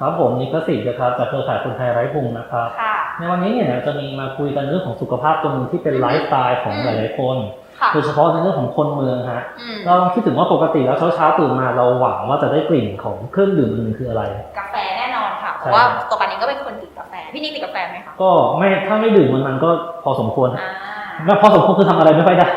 ครับผมนิกสิทธิ์นะครับจากเครือข่ายคนไทยไร้พุงนะครับ ค่ะ ในวันนี้เนี่ยเดี๋ยวจะมีมาคุยกันเรื่องของสุขภาพตัวหนึงที่เป็นไลฟ์สไตล์ของหลายๆคนค่ะโดยเฉพาะในเรื่องของคนเมืองฮะอืมเราลองคิดถึงว่าปกติแล้วเช้าๆตื่นมาเราหวังว่าจะได้กลิ่นของเครื่องดื่มหนึ่งคืออะไร กาแฟแน่นอนค่ะ เพใช่ราะว่าตัวปานิงก็เป็นคนติดกาแฟ พี่นิกติดกาแฟไหมคะก็ไม่ถ้าไม่ดื่มมันมันก็พอสมควรอ่าก็พอสมควรคือทำอะไรไม่ค่อยได้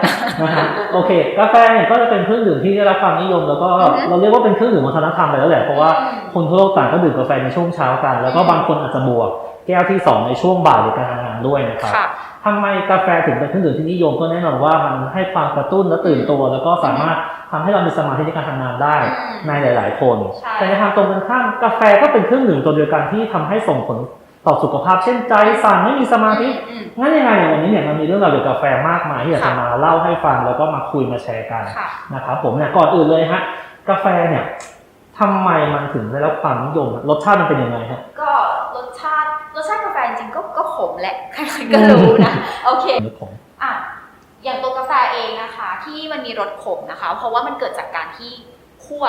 นะฮะโอเคกาแฟเนี่ยก็จะเป็นเครื่องดื่มที่ได้รับความนิยม แล้วก็อือฮึเราเรียกว่าเป็นเครื่องดื่มวัฒนธรรมไปแล้วแหละเพราะว่าอืมคนทั่วโลกต่างก็ดื่มกาแฟในช่วงเช้ากัน แล้วก็อืมบางคนอาจจะบวกแก้วที่สองในช่วงบ่ายหรือการทำงานด้วยนะครับค่ะทำไมกาแฟถึงเป็นเครื่องดื่มที่นิยมก็แน่นอนว่ามันให้ความกระตุ้นและตื่นตัว แล้วก็สามารถทำให้เรามีสมาธิในการทำงานได้อืมในหลาย ๆ คนใช่แต่ในทางตรงกันข้ามกาแฟก็เป็นเครื่องดื่มตัวเดียวกันที่ทำให้ส่งผล ต่อสุขภาพเช่นใจสั่นไม่มีสมาธิอืมงั้นยังไงเนี่ยวันนี้เนี่ยมันมีเรื่องราวเกี่ยวกับกาแฟมากมายที่อยากจะค่ะมาเล่าให้ฟังแล้วก็มาคุยมาแชร์กันค่ะนะครับผมเนี่ยก่อนอื่นเลยฮะกาแฟเนี่ยทำไมมันถึงได้รับความนิยมรสชาติมันเป็นยังไงฮะก็รสชาติรสชาติกาแฟจริงๆก็ก็ขมแหละใครๆก็รู้นะโอเคผมอะอย่างตัวกาแฟเองนะคะ ที่มันมีรสขมนะคะ เพราะว่ามันเกิดจากการที่คั่ว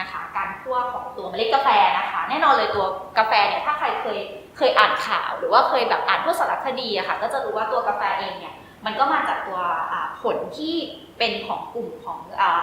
นะคะ การคั่วของตัวเมล็ดกาแฟนะคะ แน่นอนเลยตัวกาแฟเนี่ยถ้าใครเคย เคยอ่านข่าวหรือว่าเคยแบบอ่านพวกสารคดีอะค่ะ ก็จะรู้ว่าตัวกาแฟเองเนี่ยมันก็มาจากตัวอ่าผลที่เป็นของกลุ่มของอ่า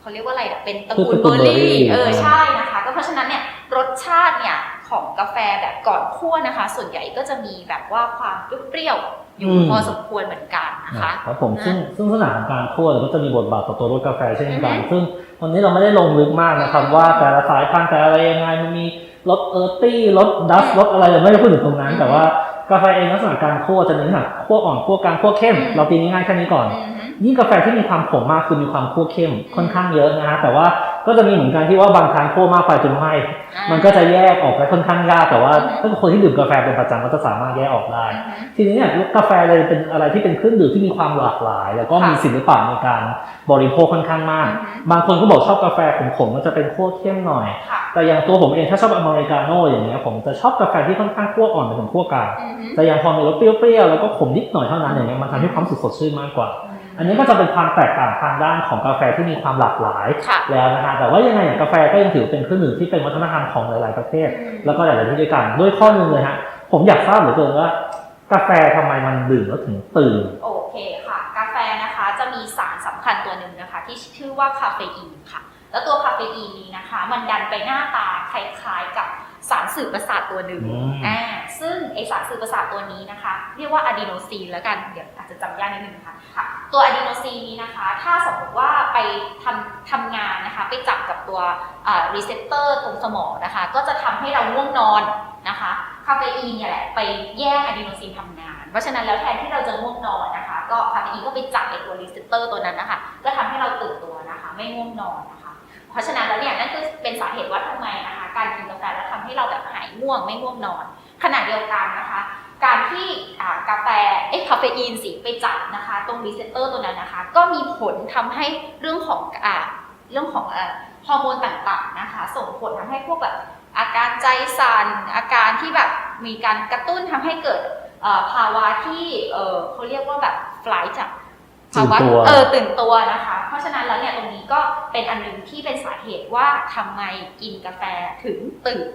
เขาเรียกว่าอะไรอะเป็นตระกูลคือตเบระอกูลร์รี่ berry เอออ่าใช่นะคะ ก็เพราะฉะนั้นเนี่ยรสชาติเนี่ยของกาแฟแบบก่อนคั่วนะคะ ส่วนใหญ่ก็จะมีแบบว่าความเปรี้ยวๆอยู่พอสมควรเหมือนกันนะคะครับผมนะซึ่งซึ่งลักษณะของการคั่วเนี่ยก็จะมีบทบาทต่อตัวรสกาแฟเช่นกันอือฮึซึ่งวันนี้เราไม่ได้ลงลึกมากนะครับอืมว่าแต่ละสายพันธุ์แต่อะไรยังไงมันมี รสเออร์ตี้รสดัสอืมรสอะไรเราไม่ได้พูดถึงตรงนั้นอืมแต่ว่ากาแฟเองลักษณะการคั่วจะเน้นหนักคั่วอ่อนคั่วกลางคั่วเข้มอืมเราตีง่ายๆแค่นี้ก่อนอือฮึยิ่งกาแฟที่มีความขมมากคือมีความคั่วเข้มอืมค่อนข้างเยอะนะฮะแต่ว่า ก็จะมีเหมือนกันที่ว่าบางครั้งคั่วมากไปจนไหม้อ่ามันก็จะแยกออกได้ค่อนข้างยากแต่ว่าอืมถ้าคนที่ดื่มกาแฟเป็นประจำก็จะสามารถแยกออกได้อือฮึทีนี้เนี่ยกาแฟเลยเป็นอะไรที่เป็นเครื่องดื่มที่มีความหลากหลาย แล้วก็ค่ะมีศิลปะในการบริโภคค่อนข้างมากอือฮึบางคนก็บอกชอบกาแฟขมๆมันจะเป็นคั่วเข้มหน่อยค่ะแต่อย่างตัวผมเองถ้าชอบอเมริกาโน่อย่างเงี้ยผมจะชอบกาแฟที่ค่อนข้างคั่วอ่อนไปถึงคั่วกลางอือฮึแต่ยังพอมีรสเปรี้ยวๆแล้วก็ขมนิดหน่อยเท่านั้นอย่างเงี้ยมันทำให้ความรู้สึกสดชื่นมากกว่า อันนี้ก็จะเป็นความแตกต่างทางด้านของกาแฟที่มีความหลากหลายค่ะแล้วนะฮะแต่ว่ายังไงอย่างกาแฟก็ยังถือเป็นเครื่องดื่มที่เป็นวัฒนธรรมของหลาย ๆ ประเทศอืมแล้วก็หลาย ๆ ที่ด้วยกันด้วยข้อหนึ่งเลยฮะผมอยากทราบเหลือเกินว่ากาแฟทำไมมันดื่มแล้วถึงตื่นโอเคค่ะ กาแฟนะคะจะมีสารสำคัญตัวหนึ่งนะคะ ที่ชื่อว่าคาเฟอีนค่ะ แล้วตัวคาเฟอีนนี้นะคะ มันดันไปหน้าตาคล้าย ๆ กับสารสื่อประสาทตัวหนึ่งอืมอ่าซึ่งไอสารสื่อประสาทตัวนี้นะคะ เรียกว่าอะดีโนซีนแล้วกัน เดี๋ยวอาจจะจำยากนิดนึงนะคะค่ะ ตัวอะดีโนซีนนี้นะคะ ถ้าสมมติว่าไปทำทำงานนะคะ ไปจับกับตัวรีเซพเตอร์ตรงสมองนะคะ ก็จะทำให้เราง่วงนอนนะคะ คาเฟอีนเนี่ยแหละไปแย่งอะดีโนซีนทำงาน เพราะฉะนั้นแล้วแทนที่เราจะง่วงนอนนะคะ ก็คาเฟอีนก็ไปจับไอตัวรีเซพเตอร์ตัวนั้นนะคะ ก็ทำให้เราตื่นตัวนะคะ ไม่ง่วงนอนนะคะ เพราะฉะนั้นแล้วเนี่ยนั่นคือเป็นสาเหตุว่าทำไมนะคะ การกินกาแฟแล้วทำให้เราแบบหายง่วงไม่ง่วงนอน ขณะเดียวกันนะคะ การที่อ่ากาแฟเอ้คาเฟอีนสิไปจับนะคะ ตรงรีเซพเตอร์ตัวนั้นนะคะ ก็มีผลทำให้เรื่องของอ่าเรื่องของอ่าฮอร์โมนต่างๆนะคะ ส่งผลทำให้พวกแบบอาการใจสั่นอาการที่แบบมีการกระตุ้นทำให้เกิดเอ่อภาวะที่เออเขาเรียกว่าแบบฟลายจากภาวะตื่นตัวเออตื่นตัวนะคะ เพราะฉะนั้นแล้วเนี่ยตรงนี้ก็เป็นอันหนึงที่เป็นสาเหตุว่าทำไมกินกาแฟถึงตื่น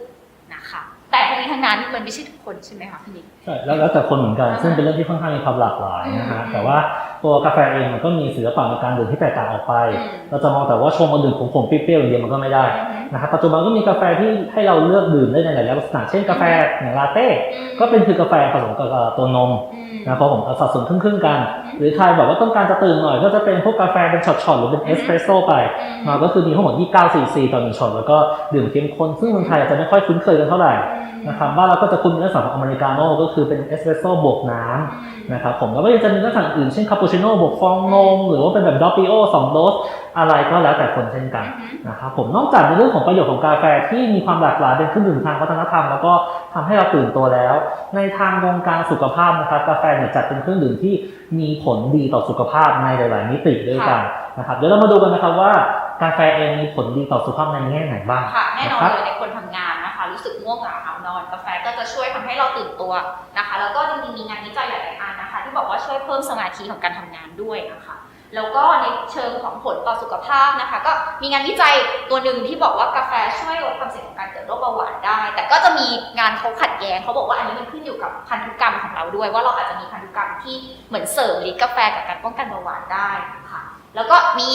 นะคะ แต่ทั้งนี้ทั้งนั้นมันไม่ใช่ทุกคนใช่ไหมคะพี่นิกใช่แล้วแล้วแต่คนเหมือนกันอ่าซึ่งเป็นเรื่องที่ค่อนข้างมีความหลากหลายนะฮะอืมแต่ว่าตัวกาแฟเองมันก็มีศิลปะในการดื่มที่แตกต่างออกไปอืมเราจะมองแต่ว่าชงมาดื่มขมๆเปรี้ยวๆอย่างเดียวมันก็ไม่ได้นะครับปัจจุบันก็มีกาแฟที่ให้เราเลือกดื่มได้ในหลายลักษณะเช่นกาแฟอย่างลาเต้อืมก็เป็นคือกาแฟผสมกับตัวนมอืมนะครับผมเอาสัดส่วนครึ่งๆกันอืมหรือใครแบบว่าต้องการจะตื่นหน่อย ก็จะเป็นพวกกาแฟเป็นช็อตๆหรือเป็นอืเอมสเปรสโซ่ไปอืมมาก็คือมีทั้งหมด29 cc ต่อหนึ่งช็อตแล้วก็ดื่มเข้มข้นซึ่งเมืองไทยอาจจะไม่ค่อยคุ้นเคยกันเท่าไหร่นะครับบ้านเราก็จะคุ้นในเรื่องของอเมริกาโน่ก็คือเป็นเอสเปรสโซ่บวกน้ำนะครับผมแล้วก็ยังจะมีลักษณะอื่นเช่นคาปูชิโน่บวกฟองนม หรือว่าเป็นแบบดอปปิโอสองโดส อะไรก็แล้วแต่คนเช่นกันนะครับผมนอกจากในเรื่องของประโยชน์ของกาแฟที่มีความหลากหลายเป็นเครื่องดื่มทางวัฒนธรรม แล้วก็ทำให้เราตื่นตัวแล้ว ในทางวงการสุขภาพนะครับกาแฟเนี่ยจัดเป็นเครื่องดื่มที่มีผลดีต่อสุขภาพในหลาย ๆ มิติด้วยกันนะครับเดี๋ยวเรามาดูกันนะครับว่ากาแฟเองมีผลดีต่อสุขภาพในแง่ไหนบ้างค่ะแน่นอนครับเลยในคนทำงานนะคะ รู้สึกง่วงเหงาหานอน กาแฟก็จะช่วยทำให้เราตื่นตัวนะคะ แล้วก็จริงๆมีงานวิจัยหลายๆอันนะคะ ที่บอกว่าช่วยเพิ่มสมาธิของการทำงานด้วยนะคะแล้วก็ในเชิงของผลต่อสุขภาพนะคะ ก็มีงานวิจัยตัวหนึ่งที่บอกว่ากาแฟช่วยลดความเสี่ยงของการเกิดโรคเบาหวานได้ แต่ก็จะมีงานเขาขัดแย้งเขาบอกว่าอันนี้มันขึ้นอยู่กับพันธุกรรมของเราด้วย ว่าเราอาจจะมีพันธุกรรมที่เหมือนเสริมฤทธิ์กาแฟกับการป้องกันเบาหวานได้นะคะแล้วก็มี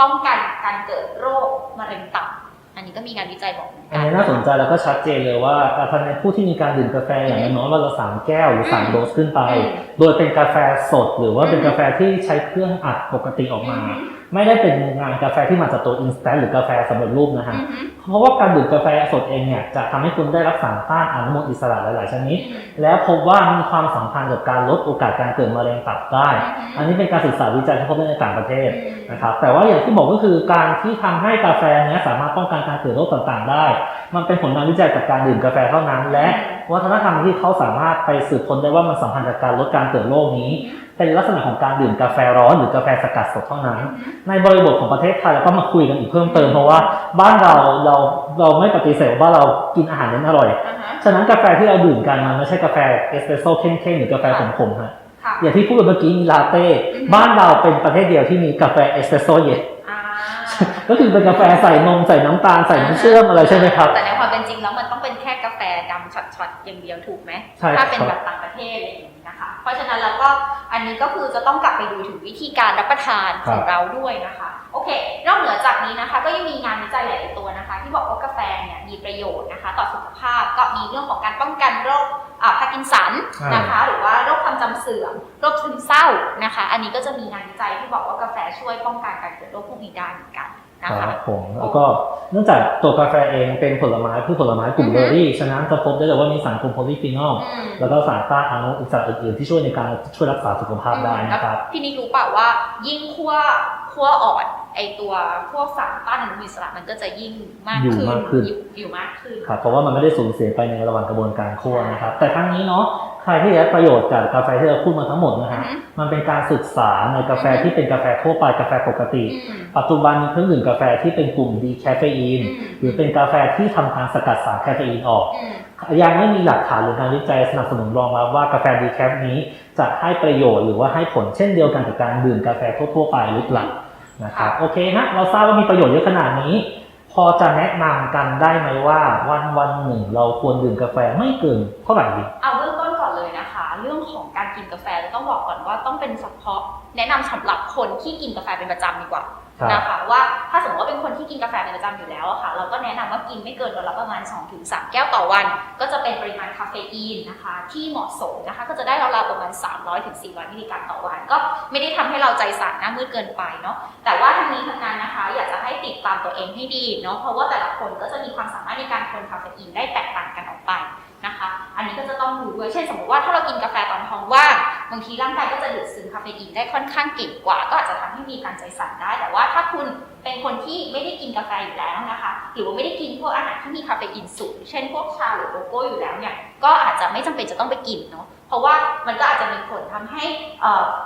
ป้องกันการเกิดโรคมะเร็งตับ อันนี้ก็มีงานวิจัยบอกเหมือนอักันนนี้น่าสนใจแล้วก็ชัดเจนเลยว่าการในผู้ที่มีการดื่มกาแฟอย่างน้อยๆวันละสามแก้วหรือสามอืมโดสขึ้นไป อืมโดยเป็นกาแฟสดหรือว่าเป็นอืม กาแฟที่ใช้เครื่องอัดปกติออกมา ไม่ได้เป็นงานกาแฟที่มาจากตัวอินสแตนหรือกาแฟสำเร็จรูปนะฮะอืมเพราะว่าการดื่มกาแฟสดเองเนี่ยจะทำให้คุณได้รับสารต้านอนุมูลอิสระหลาย ๆ ชนิด แล้วพบว่ามีความสัมพันธ์กับการลดโอกาสการเกิดมะเร็งตับได้ อันนี้เป็นการศึกษาวิจัยที่พบได้ในต่างประเทศนะครับ แต่ว่าอย่างที่บอกก็คือการที่ทำให้กาแฟเนี้ยสามารถป้องกันการเกิดโรคต่าง ๆ ได้ มันเป็นผลงานวิจัยจากการดื่มกาแฟเท่านั้น และวัฒนธรรมที่เขาสามารถไปสืบค้นได้ว่ามันสัมพันธ์กับการลดการเกิดโรคนี้ เป็นลักษณะของการดื่มกาแฟร้อนหรือกาแฟสกัดสดเท่านั้นในบริบทของประเทศไทยเราก็มาคุยกันอีกเพิ่มเติมเพราะว่าบ้านเราเราเราไม่ปฏิเสธว่าเรากินอาหารเน้นอร่อย อ่าฮะ ฉะนั้นกาแฟที่เราดื่มกันมันไม่ใช่กาแฟเอสเปรสโซ่เข้มๆหรือกาแฟขมๆฮะค่ะ อย่างที่พูดไปเมื่อกี้มีลาเต้อืมบ้านเราเป็นประเทศเดียวที่มีกาแฟเอสเปรสโซ่เย็นอ่าก็คือเป็นกาแฟใส่นมใส่น้ำตาลใส่น้ำเชื่อมอะไรใช่ไหมครับ แต่ในความเป็นจริงแล้วมันต้องเป็นแค่กาแฟดำช็อตๆอย่างเดียวถูกไหมใช่ครับถ้าเป็นแบบต่างประเทศอะไรอย่างนี้นะคะ เพราะฉะนั้นแล้วก็ อันนี้ก็คือจะต้องกลับไปดูถึงวิธีการรับประทานของเราด้วยนะคะ โอเค นอกเหนือจากนี้นะคะ ก็ยังมีงานวิจัยหลายๆตัวนะคะ ที่บอกว่ากาแฟเนี่ยมีประโยชน์นะคะ ต่อสุขภาพก็มีเรื่องของการป้องกันโรคอ่าพาร์กินสันนะคะ หรือว่าโรคความจำเสื่อมโรคซึมเศร้านะคะ อันนี้ก็จะมีงานวิจัยที่บอกว่ากาแฟช่วยป้องกันการเกิดโรคพวกนี้ได้เหมือนกัน นะคคะรับผมแล้วก็เนื่องจากตัวกาแฟเองเป็นผลไม้พืชผลไม้กลุ่มอือเบฮึอร์รี่ฉะนั้นจะพบได้เลยว่ามีสารกลุ่มโพลีฟีนอลอืมแล้วก็สารต้านอนุมูลอิสระอื่นๆที่ช่วยในการช่วยรักษาสุขภาพได้นะครับแล้วพี่นิกรู้เปล่าว่า ยิ่งขั้วขั้วอ่อนไอตัวพวกสารต้านอนุมูลอิสระมันก็จะยิ่งมากอยู่ขึ้นมากขึ้นอยู่อยู่มากขึ้นครับเพราะว่ามันไม่ได้สูญเสียไปในระหว่างกระบวนการคั่วนะครับ แต่ทั้งนี้เนาะใครที่ได้ประโยชน์จากกาแฟที่เราพูดมาทั้งหมดนะฮะอือฮึมันเป็นการศึกษาในกาแฟที่เป็นกาแฟทั่วไปกาแฟปกติอืมปัจจุบันมีเครื่องดื่มกาแฟที่เป็นกลุ่มดีแคเฟอีนอืมหรือเป็นกาแฟที่ทำการสกัดสารแคเฟอีนออกอืมยังไม่มีหลักฐานหรืองานวิจัยสนับสนุนรองรับว่ากาแฟดีแคฟนี้จะให้ประโยชน์หรือว่าให้ผลเช่นเดียวกันกับการดื่มกาแฟทั่วๆไปหรือเปล่านะครับโอเคฮะเราทราบว่ามีประโยชน์เยอะขนาดนี้ พอจะแนะนำกันได้ไหมว่าวันวันๆหนึ่งเราควรดื่มกาแฟไม่เกินเท่าไหร่ดีเอา การกินกาแฟจะต้องบอกก่อนว่าต้องเป็นเฉพาะแนะนำสำหรับคนที่กินกาแฟเป็นประจำดีกว่าครับนะคะว่าถ้าสมมติว่าเป็นคนที่กินกาแฟเป็นประจำอยู่แล้วอะค่ะ เราก็แนะนำว่ากินไม่เกินวันละประมาณ 2-3 แก้วต่อวัน ก็จะเป็นปริมาณคาเฟอีนนะคะ ที่เหมาะสมนะคะ ก็จะได้ราวๆประมาณ 300-400มิลลิกรัมต่อวัน ก็ไม่ได้ทำให้เราใจสั่นหน้ามืดเกินไปเนาะแต่ว่าทั้งนี้ทั้งนั้นนะคะ อยากจะให้ติดตามตัวเองให้ดีเนาะเพราะว่าแต่ละคนก็จะมีความสามารถในการทนคาเฟอีนได้แตกต่างกั นี้ก็จะต้องดูด้วยเช่นสมมติว่าถ้าเรากินกาแฟตอนท้องว่างบางทีร่างกายก็จะดูดซึมคาเฟอีนได้ค่อนข้างเก่งกว่า ก็อาจจะทำให้มีการใจสั่นได้ แต่ว่าถ้าคุณเป็นคนที่ไม่ได้กินกาแฟอยู่แล้วนะคะ หรือว่าไม่ได้กินพวกอาหารที่มีคาเฟอีนสูง เช่นพวกชาหรือโกโก้อยู่แล้วเนี่ยก็อาจจะไม่จำเป็นจะต้องไปกินเนาะเพราะว่ามันก็อาจจะมีผลทำให้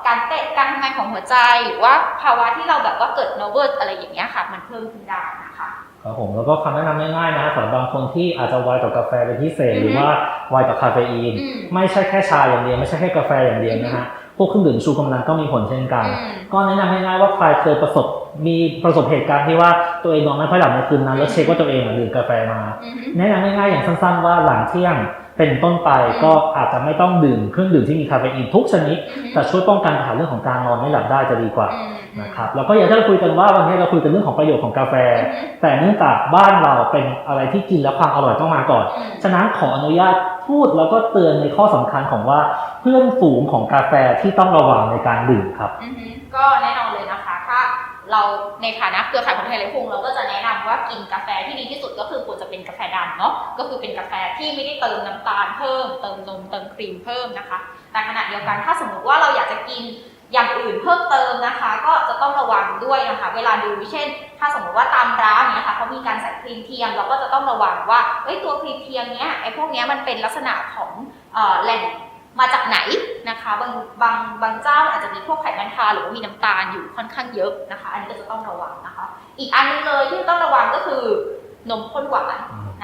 การเต้นการทำงานของหัวใจ หรือว่าภาวะที่เราแบบว่าเกิดโนเวอร์อะไรอย่างเงี้ยค่ะ มันเพิ่มขึ้นได้นะคะ ครับผมแล้วก็คำแนะนำง่ายๆนะสำหรับบางคนที่อาจจะไวต่อกาแฟเป็นพิเศษอือฮึหรือว่าไวต่อคาเฟอีนอืมไม่ใช่แค่ชาอย่างเดียวไม่ใช่แค่กาแฟอย่างเดียวนะฮะพวกเครื่องดื่มชูกำลังก็มีผลเช่นกันอืมก็แนะนำง่ายๆว่าใครเคยประสบมีประสบเหตุการณ์ที่ว่าตัวเองนอนไม่ค่อยหลับในคืนนั้นแล้วเช็คว่าตัวเองอะดื่มกาแฟมาอืมแนะนำง่ายๆอย่างสั้นๆว่าหลังเที่ยงเป็นต้นไปอืมก็อาจจะไม่ต้องดื่มเครื่องดื่มที่มีคาเฟอีนทุกชนิดอืมแต่ช่วยป้องกันปัญหาเรื่องของการนอนไม่หลับได้จะดีกว่าอืม นะครับแล้วก็อย่างที่เราคุยกันว่าวันนี้เราคุยกันเรื่องของประโยชน์ของกาแฟอืมแต่เนื่องจากบ้านเราเป็นอะไรที่กินแล้วความอร่อยต้องมาก่อนอืมฉะนั้นขออนุญาตพูดแล้วก็เตือนในข้อสำคัญของว่าเพื่อนฝูงของกาแฟที่ต้องระวังในการดื่มครับอือฮึก็แน่นอนเลยนะคะถ้าเราในฐานะเครือข่ายคนไทยไรพุงเราก็จะแนะนำว่ากินกาแฟที่ดีที่สุดก็คือควรจะเป็นกาแฟดำเนาะก็คือเป็นกาแฟที่ไม่ได้เติมน้ำตาลเพิ่ม เติมนมเติมครีมเพิ่มนะคะ แต่ขณะเดียวกันถ้าสมมติว่าเราอยากจะกิน อย่างอื่นเพิ่มเติมนะคะ ก็จะต้องระวังด้วยนะคะ เวลาดูเช่น ถ้าสมมติว่าตามร้านเนี่ยค่ะเขามีการใส่ครีมเทียม เราก็จะต้องระวังว่าเอ้ยตัวครีมเทียมเนี้ยไอ้พวกเนี้ยมันเป็นลักษณะของเอ่อแหล่งมาจากไหนนะคะบางบางบางเจ้าอาจจะมีพวกไขมันทาหรือว่ามีน้ำตาลอยู่ค่อนข้างเยอะนะคะ อันนี้ก็จะต้องระวังนะคะ อีกอันนึงเลยที่ต้องระวังก็คือนมข้นหวาน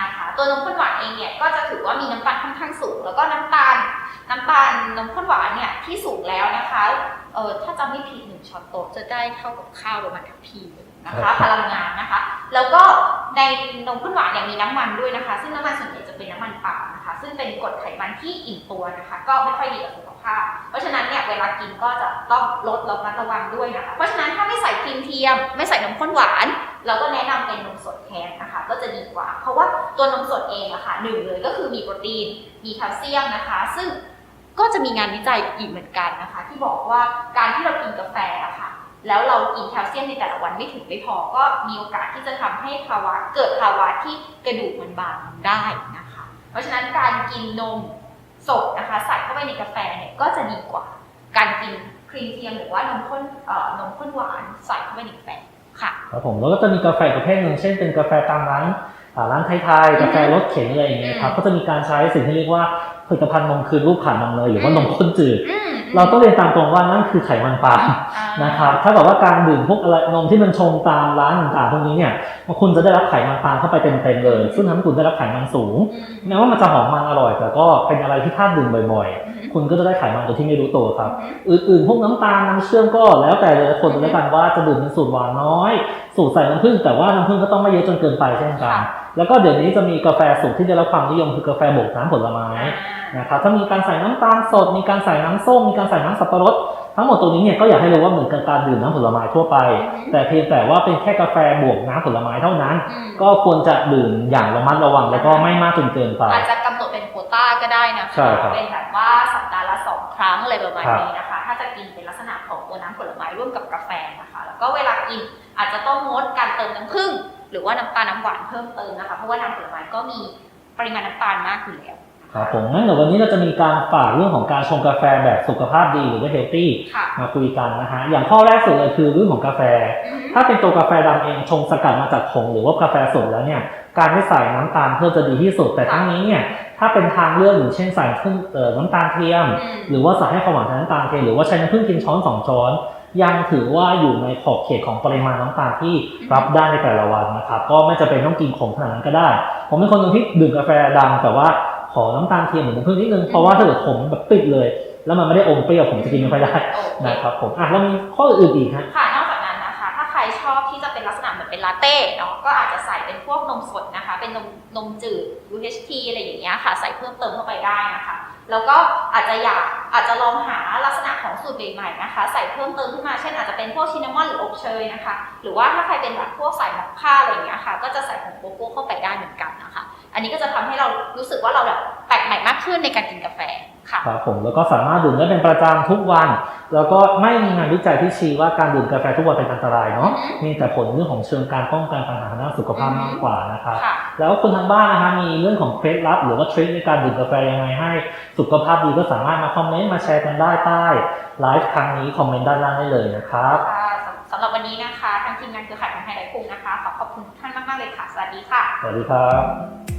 นะคะ ตัวนมข้นหวานเองเนี่ยก็จะถือว่ามีน้ำตาลค่อนข้างสูง แล้วก็น้ำตาลน้ำตาลนมข้นหวานเนี่ยที่สูงแล้วนะคะเออถ้าจำไม่ผิดหนึ่งช้อนโต๊ะจะได้เท่ากับข้าวประมาณทัพพีเลยนะคะพลังงานนะคะ แล้วก็ในนมข้นหวานเนี่ยมีน้ำมันด้วยนะคะ ซึ่งน้ำมันส่วนใหญ่จะเป็นน้ำมันปาล์มนะคะ ซึ่งเป็นกรดไขมันที่อิ่มตัวนะคะ ก็ไม่ค่อยดีกับสุขภาพ เพราะฉะนั้นเนี่ยเวลากินก็จะต้องลดระมัดระวังด้วยนะคะเพราะฉะนั้นถ้าไม่ใส่ครีมเทียม ไม่ใส่นมข้นหวาน เราก็แนะนำเป็นนมสดแทนนะคะก็จะดีกว่า เพราะว่าตัวนมสดเองอะค่ะหนึ่งเลยก็คือมีโปรตีน มีแคลเซียมนะคะ ซึ่งก็จะมีงานวิจัยอีกเหมือนกันนะคะ ที่บอกว่าการที่เรากินกาแฟอะค่ะแล้วเรากินแคลเซียมในแต่ละวันไม่ถึงไม่พอก็มีโอกาสที่จะทำให้ภาวะเกิดภาวะที่กระดูกมันบางได้นะคะ เพราะฉะนั้นการกินนมสดนะคะใส่เข้าไปในกาแฟเนี่ยก็จะดีกว่า การกินครีมเทียมหรือว่านมข้นนมข้นหวานใส่เข้าไปในกาแฟ ค่ะครับผมแล้วก็จะมีกาแฟประเภทหนึ่งเช่นเป็นกาแฟตามร้านอ่าร้านไทยๆกาแฟรสเข็นอะไรอย่างเงี้ยครับอืมก็จะมีการใช้สิ่งที่เรียกว่าผลิตภัณฑ์นมคืนรูปผ่านนมเนยหรือว่าอืมนมข้นจืดอืม เราต้องเรียนตามตรงว่านั่นคือไขมันปาล์มอ่านะครับถ้ากับว่าการดื่มพวกอะไรนมที่มันชงตามร้านต่างๆพวกนี้เนี่ยคุณจะได้รับไขมันปาล์มเข้าไปเต็มๆเลย ซึ่งทำให้คุณได้รับไขมันสูงอืมแม้ว่ามันจะหอมมันอร่อย แต่ก็เป็นอะไรที่ถ้าดื่มบ่อยอืมๆคุณก็จะได้ไขมันโดยที่ไม่รู้ตัวครับ อืมอื่นๆ พวกน้ำตาลน้ำเชื่อมก็แล้วแต่เลยคนแล้วกันว่าจะดื่มเป็นสูตรหวานน้อย สูตรใส่น้ำผึ้งแต่ว่าน้ำผึ้งก็ต้องไม่เยอะจนเกินไปเช่นกันค่ะแล้วก็เดี๋ยวนี้จะมีกาแฟสูตรที่ได้รับความนิยมคือกาแฟบวกน้ำผลไม้ นะครับถ้ามีการใส่น้ำตาลสด มีการใส่น้ำส้ม มีการใส่น้ำสับปะรด ทั้งหมดตรงนี้เนี่ยก็อยากให้รู้ว่าเหมือนกับการดื่มน้ำผลไม้ทั่วไปอืมแต่เพียงแต่ว่าเป็นแค่กาแฟบวกน้ำผลไม้เท่านั้นอืมก็ควรจะดื่มอย่างระมัดระวังแล้วก็ไม่มากจนเกินไป อาจจะกำหนดเป็นโควต้าก็ได้นะใช่คะครับเป็นแบบว่าสัปดาห์ละสองครั้งอะไรประมาณครับนี้นะคะ ถ้าจะกินเป็นลักษณะของตัวน้ำผลไม้ร่วมกับกาแฟนะคะ แล้วก็เวลากินอาจจะต้องงดการเติมน้ำผึ้งหรือว่าน้ำตาลน้ำหวานเพิ่มเติมนะคะ เพราะว่าน้ำผลไม้ก็มีปริมาณน้ำตาลมากอยู่แล้ว ครับผมงั้นเดี๋ยววันนี้เราจะมีการฝากเรื่องของการชงกาแฟแบบสุขภาพดีหรือว่าเฮลตี้ค่ะ มาคุยกันนะฮะอย่างข้อแรกสุดเลยคือเรื่องของกาแฟ อืมถ้าเป็นตัวกาแฟดำเองชงสกัดมาจากผงหรือว่ากาแฟสดแล้วเนี่ยการไม่ใส่น้ำตาลเพิ่มจะดีที่สุด แต่ทั้งนี้เนี่ยถ้าเป็นทางเลือกอย่างเช่นใส่ขึ้นเอ่อน้ำตาลเทียม อืมหรือว่าใส่ให้ความหวานแทนน้ำตาลเทียมหรือว่าใช้น้ำผึ้งกินช้อนสองช้อน ยังถือว่าอยู่ในขอบเขตของปริมาณน้ำตาลที่รับได้ในแต่ละวันนะครับก็ไม่จะเป็นต้องกินขมขนาดนั้นก็ได้ ผมเป็นคนหนึงที่ดื่มกาแฟดำแต่ว่า ขอน้ำตาลเทียมเหมือนน้ำผึ้งนิดนึงเพราะว่าถ้าเกิดขมแบบปิดเลย แล้วมันไม่ได้อมเปรี้ยวผมจะกินไม่ค่อยได้โอเคนะครับผมอะแล้วมีข้ออื่นอีกฮะค่ะนอกจากนั้นนะคะ ถ้าใครชอบที่จะเป็นลักษณะเหมือนเป็นลาเต้เนาะก็อาจจะใส่เป็นพวกนมสดนะคะ เป็นนมนมจืด UHT อะไรอย่างเงี้ยค่ะ ใส่เพิ่มเติมเข้าไปได้นะคะ แล้วก็อาจจะอยากอาจจะลองหาลักษณะของสูตรใหม่ๆนะคะ ใส่เพิ่มเติมขึ้นมาเช่นอาจจะเป็นพวกชินนามอนหรืออบเชยนะคะ หรือว่าถ้าใครเป็นแบบพวกใส่มอคค่าอะไรอย่างเงี้ยค่ะ ก็จะใส่ผงโกโก้เข้าไปได้เหมือนกันนะคะ อันนี้ก็จะทำให้เรารู้สึกว่าเราแบบแปลกใหม่มากขึ้นในการกินกาแฟค่ะครับผมแล้วก็สามารถดื่มได้เป็นประจำทุกวัน แล้วก็ไม่มีงานวิจัยที่ชี้ว่าการดื่มกาแฟทุกวันเป็นอันตรายเนาะอือฮึมีแต่ผลเรื่องของเชิงการป้องกันปัญหาด้านสุขภาพอือฮึมากกว่านะครับค่ะแล้วคนทางบ้านนะคะมีเรื่องของเคล็ดลับ หรือว่าทริคในการดื่มกาแฟยังไงให้สุขภาพดีก็สามารถมาคอมเมนต์มาแชร์กันได้ใต้ไลฟ์ครั้งนี้คอมเมนต์ด้านล่างได้เลยนะครับค่ะสำสำหรับวันนี้นะคะทางทีมงานเครือข่ายของไทยไลฟ์คุงนะคะขอขอบคุณทุกท่านมากๆเลยค่ะ สวัสดีค่ะ สวัสดีครับ